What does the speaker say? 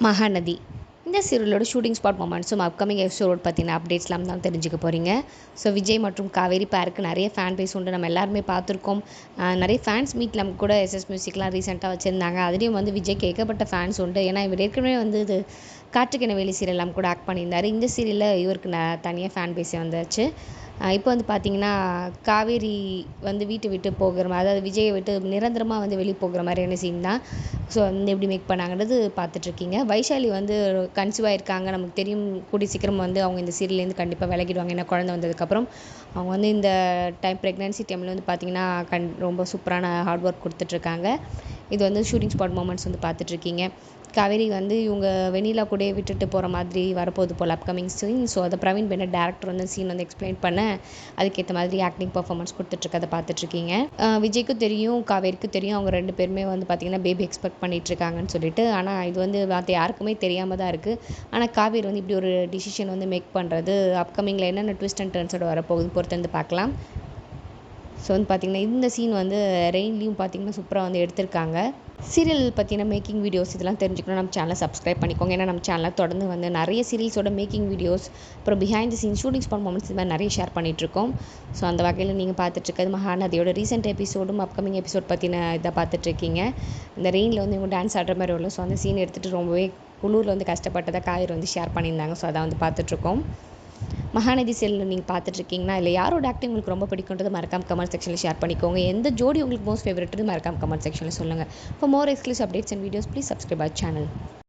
மகாநதி இந்த சீரியலோட shooting spot மொமெண்ட்ஸும் அப்கமிங் எபிசோட் பற்றின அப்டேட்ஸ்லாம் தான் தெரிஞ்சுக்க போகிறீங்க ஸோ விஜய் மற்றும் காவேரி பேருக்கு நிறைய ஃபேன் பேஸ் உண்டு. நம்ம எல்லாருமே பார்த்துருக்கோம். நிறைய ஃபேன்ஸ் மீட்லாம் கூட எஸ்எஸ் மியூசிக்லாம் ரீசெண்டாக வச்சுருந்தாங்க. அதுலேயும் வந்து விஜய் கேட்கப்பட்ட ஃபேன்ஸ் உண்டு. ஏன்னா இவர் ஏற்கனவே வந்து இது காற்றுக்கென வேலி சீரியல்லாம் கூட ஆக்ட் பண்ணியிருந்தாரு. இந்த சீரியலில் இவருக்கு ந தனியாக ஃபேன் பேஸே வந்தாச்சு. இப்போ வந்து பார்த்தீங்கன்னா காவேரி வந்து வீட்டை விட்டு போகிற மாதிரி அதாவது விஜயை விட்டு நிரந்தரமாக வந்து வெளியே போகிற மாதிரியான சீன் தான். ஸோ வந்து எப்படி மேக் பண்ணாங்கன்றது பார்த்துட்ருக்கீங்க வைஷாலி வந்து கன்சீவ் ஆயிருக்காங்க. நமக்கு தெரியும் கூடி சீக்கிரம் வந்து அவங்க இந்த சீரியல்லேருந்து கண்டிப்பாக விலகிடுவாங்க. ஏன்னா குழந்தை வந்ததுக்கப்புறம் அவங்க வந்து இந்த டைம் ப்ரெக்னன்சி டைமில் வந்து பார்த்திங்கன்னா கண் ரொம்ப சூப்பரான ஹார்ட் ஒர்க் கொடுத்துட்ருக்காங்க இது வந்து ஷூட்டிங் ஸ்பாட் மூமெண்ட்ஸ் வந்து பார்த்துட்ருக்கீங்க. காவேரி வந்து இவங்க வெண்ணிலா கூட விட்டுட்டு போகிற மாதிரி வரப்போகுது போல் அப்கமிங் சீன் ஸோ அதை பிரவீன் பென்னட் டேரக்டர் வந்து சீன் வந்து எக்ஸ்பிளைன் பண்ண அதுக்கேற்ற மாதிரி ஆக்டிங் பர்ஃபார்மன்ஸ் கொடுத்துட்ருக்கதை பார்த்துட்ருக்கீங்க. விஜய்க்கும் தெரியும் காவேரிக்கும் தெரியும். அவங்க ரெண்டு பேருமே வந்து பார்த்திங்கன்னா பேபி எக்ஸ்பெக்ட் பண்ணிட்டு இருக்காங்கன்னு சொல்லிட்டு. ஆனால் இது வந்து மற்ற யாருக்குமே தெரியாமல் தான் இருக்குது ஆனால் காவேரி வந்து இப்படி ஒரு டிசிஷன் வந்து மேக் பண்ணுறது அப்கமிங்கில் என்னென்ன ட்விஸ்ட் அண்ட் டர்ன்ஸோட வரப்போகுது பொறுத்து வந்து பார்க்கலாம். ஸோ வந்து பார்த்திங்கன்னா இந்த சீன் வந்து ரெயின்லேயும் பார்த்திங்கன்னா சூப்பராக வந்து எடுத்திருக்காங்க. சீரியல் பற்றின மேக்கிங் வீடியோஸ் இதெல்லாம் தெரிஞ்சுக்கணும் நம்ம சேனலை சப்ஸ்கிரைப் பண்ணிக்கோங்க. ஏன்னா நம்ம சேனலில் தொடர்ந்து வந்து நிறைய சீரியல்ஸோட மேக்கிங் வீடியோஸ் அப்புறம் behind the scene shooting spot moments இது மாதிரி நிறைய ஷேர் பண்ணிகிட்ருக்கோம் ஸோ அந்த வகையில் நீங்கள் பார்த்துட்ருக்கிறது மகாநதியோட ரீசெண்ட் எபிசோடும் அப்கமிங் எபிசோட் பற்றின இதை பார்த்துட்ருக்கீங்க இந்த ரெயினில் வந்து இவங்க டான்ஸ் ஆடுற மாதிரி உள்ள ஸோ அந்த சீன் எடுத்துகிட்டு ரொம்பவே குளூரில் வந்து கஷ்டப்பட்டதாக காயர் வந்து ஷேர் பண்ணியிருந்தாங்க. ஸோ அதை வந்து பார்த்துட்ருக்கோம் மகாநதி செல்லில் நீங்கள் பார்த்துட்ருக்கீங்கன்னா இல்லை யாரோட ஆக்டிங் உங்களுக்கு ரொம்ப பிடிக்குன்றது மறக்காம கமெண்ட் செக்ஷனில் ஷேர் பண்ணிக்கோங்க. எந்த ஜோடி உங்களுக்கு மோஸ்ட் ஃபேவரட் மறக்காம கமெண்ட் செக்ஷனில் சொல்லுங்கள் for more exclusive updates and videos please subscribe our channel